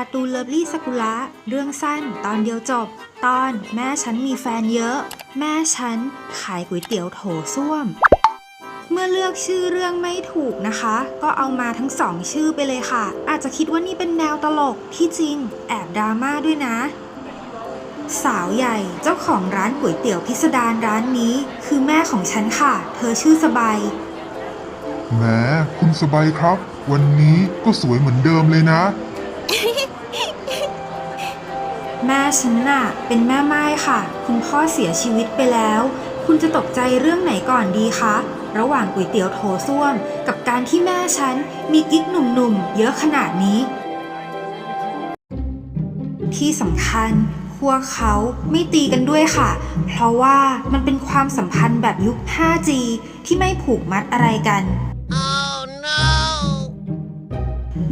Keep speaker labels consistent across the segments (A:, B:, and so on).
A: การ์ตูนเลิฟลี่สกุละเรื่องสั้นตอนเดียวจบ ตอนแม่ฉันมีแฟนเยอะ แม่ฉันขายก๋วยเตี๋ยวโถส้วม เมื่อเลือกชื่อเรื่องไม่ถูกนะคะ ก็เอามาทั้งสองชื่อไปเลยค่ะ อาจจะคิดว่านี่เป็นแนวตลกที่จริงแอบดราม่าด้วยนะ สาวใหญ่เจ้าของร้านก๋วยเตี๋ยวพิสดารร้านนี้ คือแม่ของฉันค่ะ เธอชื่อสบาย
B: แหมคุณสบายครับ วันนี้ก็สวยเหมือนเดิมเลยนะ
A: แม่ฉันน่ะ เป็นแม่ไม้ค่ะ คุณพ่อเสียชีวิตไปแล้ว คุณจะตกใจเรื่องไหนก่อนดีคะ ระหว่างก๋วยเตี๋ยวโถส้วม กับการที่แม่ฉันมีกิ๊กหนุ่มๆ เยอะขนาดนี้ ที่สำคัญพวกเขาไม่ตีกันด้วยค่ะ เพราะว่ามันเป็นความสัมพันธ์แบบยุค 5G ที่ไม่ผูกมัดอะไรกัน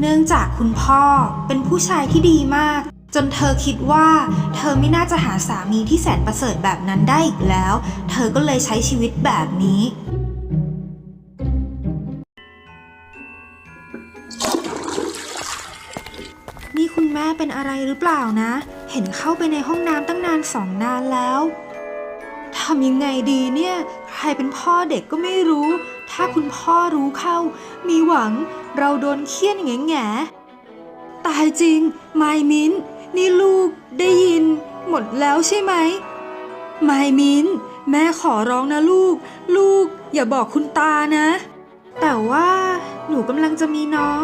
A: เนื่องจากคุณพ่อเป็นผู้ชายที่ดีมาก จนเธอคิดว่า เธอไม่น่าจะหาสามีที่แสนประเสริฐแบบนั้นได้อีกแล้ว เธอก็เลยใช้ชีวิตแบบนี้นี่คุณแม่เป็นอะไรหรือเปล่านะ เห็นเข้าไปในห้องน้ำตั้งนานสองนานแล้ว ทำยังไงดีเนี่ย ใครเป็นพ่อเด็กก็ไม่รู้ ถ้าคุณพ่อรู้เข้า มีหวังเราโดนเคี่ยนแง่แง่ตายจริง ไมมินนี่ลูกได้ยิน หมดแล้วใช่ไหม ไมมินแม่ขอร้องนะลูก ลูกอย่าบอกคุณตานะ แต่ว่าหนูกำลังจะมีน้อง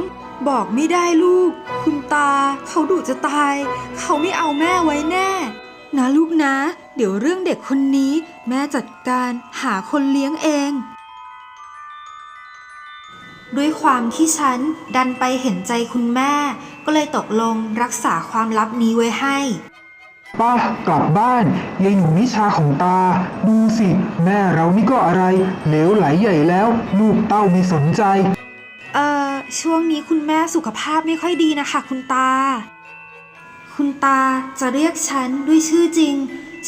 A: บอกไม่ได้ลูก คุณตา เขาดุจะตาย เขาไม่เอาแม่ไว้แน่ นะลูกนะ เดี๋ยวเรื่องเด็กคนนี้ แม่จัดการหาคนเลี้ยงเอง ด้วยความที่ฉันดันไปเห็นใจคุณแม่ ก็เลยตกลงรักษาความลับนี้ไว้ให้
C: ป้ากลับบ้านยายหนูนิชาของตา ดูสิ แม่เรานี่ก็อะไร เหลวไหลใหญ่แล้ว ลูกเต้าไม่สนใจ
A: เอ่อ ช่วงนี้คุณแม่สุขภาพไม่ค่อยดีนะคะคุณตา คุณตาจะเรียกฉันด้วยชื่อจริง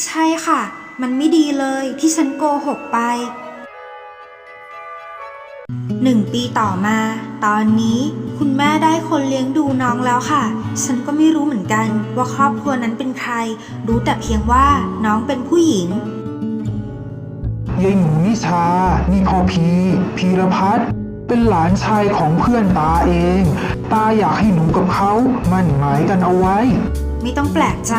A: ใช่ค่ะ มันไม่ดีเลยที่ฉันโกหกไป หนึ่งปีต่อมา ตอนนี้คุณแม่ได้คนเลี้ยงดูน้องแล้วค่ะ ฉันก็ไม่รู้เหมือนกันว่าครอบครัวนั้นเป็นใคร รู้แต่เพียงว่าน้องเป็นผู้หญิง
C: ยายหนูนิชานี่พ่อพีพีรพัฒน์เป็นหลานชายของเพื่อนตาเอง ตาอยากให้หนูกับเขามั่นหมายกันเอาไว้
A: ไม่ต้องแปลกใจ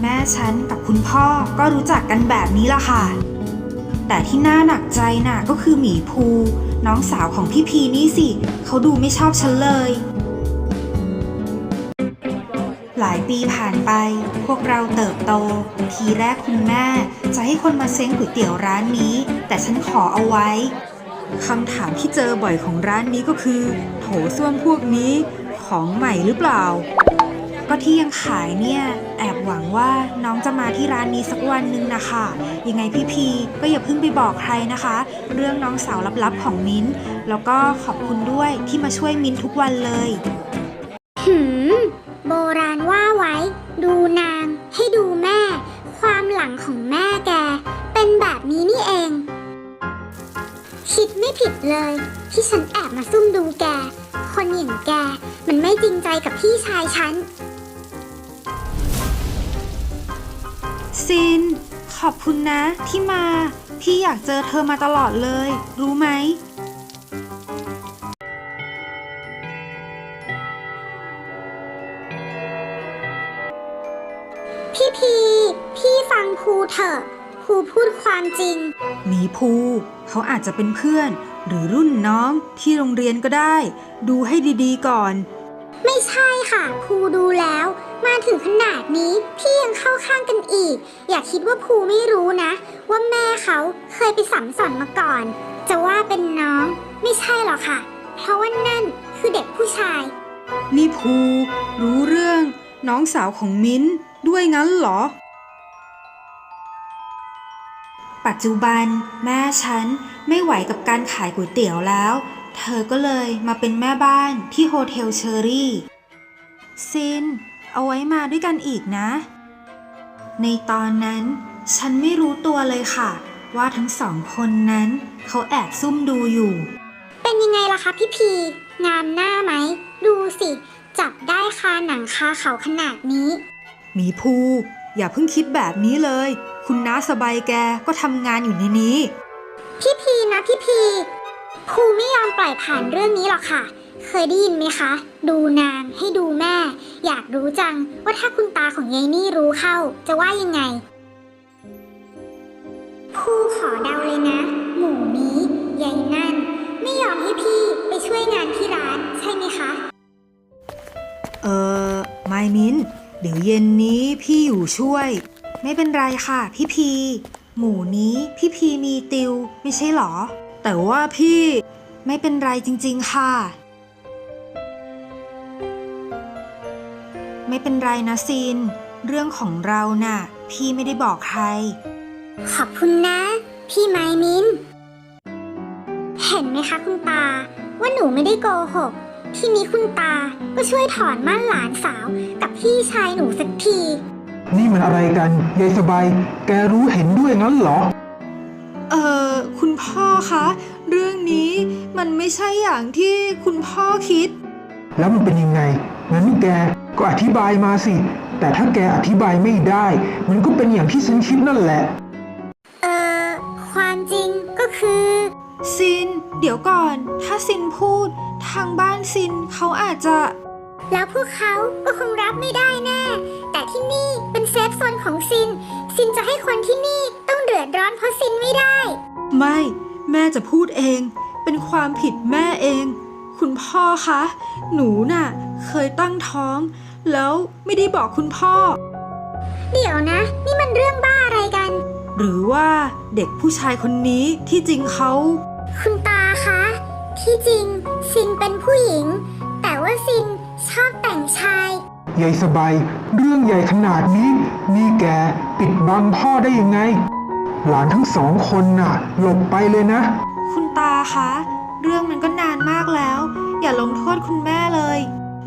A: แม่ฉันกับคุณพ่อก็รู้จักกันแบบนี้ละค่ะ แต่ที่น่าหนักใจน่ะก็คือหมีภู น้องสาวของพี่พีนี่สิ เขาดูไม่ชอบฉันเลย หลายปีผ่านไป พวกเราเติบโต ทีแรกคุณแม่ จะให้คนมาเซ้งก๋วยเตี๋ยวร้านนี้ แต่ฉันขอเอาไว้คำถามที่เจอบ่อยของร้านนี้ก็คือ โถส้วมพวกนี้ของใหม่หรือเปล่า ก็ที่ยังขายเนี่ย แอบหวังว่าน้องจะมาที่ร้านนี้สักวันหนึ่งนะคะยังไงพี่พีก็อย่าเพิ่งไปบอกใครนะคะ เรื่องน้องสาวลับๆของมิ้นแล้วก็ขอบคุณด้วยที่มาช่วยมิ้นทุกวันเลย
D: หืม โบราณว่าไว้ ดูนาง ให้ดูแม่ ความหลังของแม่แก เป็นแบบนี้นี่เอง คิดไม่ผิดเลย ที่ฉันแอบมาซุ่มดูแก คนอย่างแก มันไม่จริงใจกับพี่ชายฉัน
A: ซิน ขอบคุณนะที่มา พี่อยากเจอเธอมาตลอดเลย รู้ไหม
D: พี่พี พี่ฟังภูเถอะภูพูดความจริง
A: หมีภู เขาอาจจะเป็นเพื่อน หรือรุ่นน้องที่โรงเรียนก็ได้ ดูให้ดีๆก่อน
D: ไม่ใช่ค่ะภูดูแล้ว มาถึงขนาดนี้พี่ยังเข้าข้างกันอีก อย่าคิดว่าภูไม่รู้นะ ว่าแม่เขาเคยไปสัมสอนมาก่อน จะว่าเป็นน้องไม่ใช่หรอกค่ะ เพราะว่านั่นคือเด็กผู้ชาย
A: นี่ภูรู้เรื่องน้องสาวของมิ้นด้วยงั้นเหรอ ปัจจุบันแม่ฉันไม่ไหวกับการขายก๋วยเตี๋ยวแล้ว เธอก็เลยมาเป็นแม่บ้านที่โฮเทลเชอรี่ซิน เอาไว้มาด้วยกันอีกนะ ในตอนนั้น ฉันไม่รู้ตัวเลยค่ะ ว่าทั้งสองคนนั้นเขาแอบซุ่มดูอยู่
D: เป็นยังไงล่ะคะพี่พี งามหน้าไหม ดูสิ จับได้คาหนังคาเขาขนาดนี้
A: หมีภูอย่าเพิ่งคิดแบบนี้เลย คุณน้าสบายแกก็ทำงานอยู่ในนี้
D: พี่พีนะพี่พีครูไม่ยอมปล่อยผ่านเรื่องนี้หรอกค่ะ เคยได้ยินไหมคะ ดูนางให้ดูแม่ อยากรู้จังว่าถ้าคุณตาของยายนี่รู้เข้า จะว่ายังไงครูขอเดาเลยนะ หมู่นี้ยายนั่น ไม่ยอมให้พี่ไปช่วยงานที่ร้านใช่ไหมคะ
A: เออไมมินเดี๋ยวเย็นนี้พี่อยู่ช่วย ไม่เป็นไรค่ะพี่พี หมู่นี้พี่พีมีติว ไม่ใช่หรอ แต่ว่าพี่ไม่เป็นไรจริง ๆ ค่ะ ไม่เป็นไรนะซิน เรื่องของเราน่ะ พี่ไม่ได้บอกใคร
D: ขอบคุณนะ พี่ไมมิน เห็นไหมคะคุณตา ว่าหนูไม่ได้โกหก ทีนี้คุณตาก็ช่วยถอนมั่นหลานสาวกับพี่ชายหนูสักที
C: นี่มันอะไรกันยายสบาย แกรู้เห็นด้วยงั้นเหรอ
A: เออคุณพ่อคะ เรื่องนี้มันไม่ใช่อย่างที่คุณพ่อคิด
C: แล้วมันเป็นยังไงงั้นแก ก็อธิบายมาสิ แต่ถ้าแกอธิบายไม่ได้ มันก็เป็นอย่างที่ฉันคิดนั่นแหละ
D: เอ่อความจริงก็คือ
A: ซิน เดี๋ยวก่อน ถ้าซินพูด ทางบ้านซินเขาอาจจะ
D: แล้วพวกเขาก็คงรับไม่ได้แน่ แต่ที่นี่เป็นเซฟโซนของซิน ซินจะให้คนที่นี่ต้องเดือดร้อนเพราะซินไม่ได้
A: ไม่ แม่จะพูดเอง เป็นความผิดแม่เอง คุณพ่อคะ หนูน่ะ เคยตั้งท้อง แล้วไม่ได้บอกคุณพ่อ
D: เดี๋ยวนะ นี่มันเรื่องบ้าอะไรกัน
A: หรือว่าเด็กผู้ชายคนนี้ที่จริงเขา
D: คุณตาคะ ที่จริงซินเป็นผู้หญิง แต่ว่าซินชอบแต่งชาย
C: ยายสบายเรื่องใหญ่ขนาดนี้ นี่แกปิดบังพ่อได้ยังไง หลานทั้งสองคนน่ะ หลบไปเลยนะ
A: คุณตาคะ เรื่องมันก็นานมากแล้ว อย่าลงโทษคุณแม่เลย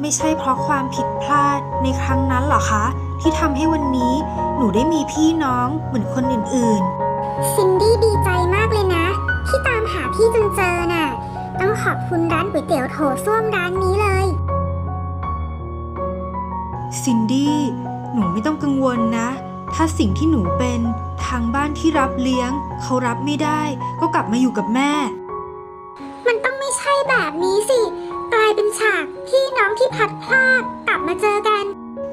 A: ไม่ใช่เพราะความผิดพลาดในครั้งนั้นเหรอคะ ที่ทำให้วันนี้หนูได้มีพี่น้องเหมือนคนอื่น
D: ซินดี้ดีใจมากเลยนะ ที่ตามหาพี่จนเจอน่ะ ต้องขอบคุณร้านก๋วยเตี๋ยวโถส้วมร้านนี้เลย
A: ๆซินดี้หนูไม่ต้องกังวลนะ ถ้าสิ่งที่หนูเป็นทางบ้านที่รับเลี้ยง เขารับไม่ได้ ก็กลับมาอยู่กับแม่
D: มันต้องไม่ใช่แบบนี้สิกลายเป็นฉากพี่น้องที่พัดพลาดกลับมาเจอกัน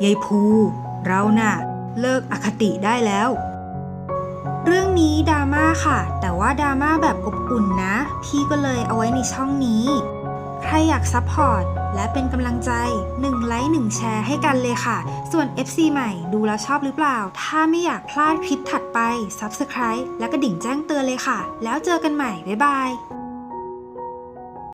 A: ยายภู เราน่ะ เลิกอคติได้แล้ว เรื่องนี้ดราม่าค่ะ แต่ว่าดราม่าแบบอบอุ่นนะ พี่ก็เลยเอาไว้ในช่องนี้ ใครอยากซัพพอร์ตและเป็นกำลังใจ1ไลค์1แชร์ให้กันเลยค่ะ ส่วน FC ใหม่ดูแล้วชอบหรือเปล่า ถ้าไม่อยากพลาดคลิปถัดไป Subscribe และกระดิ่งแจ้งเตือนเลยค่ะ แล้วเจอกันใหม่ บ๊ายบาย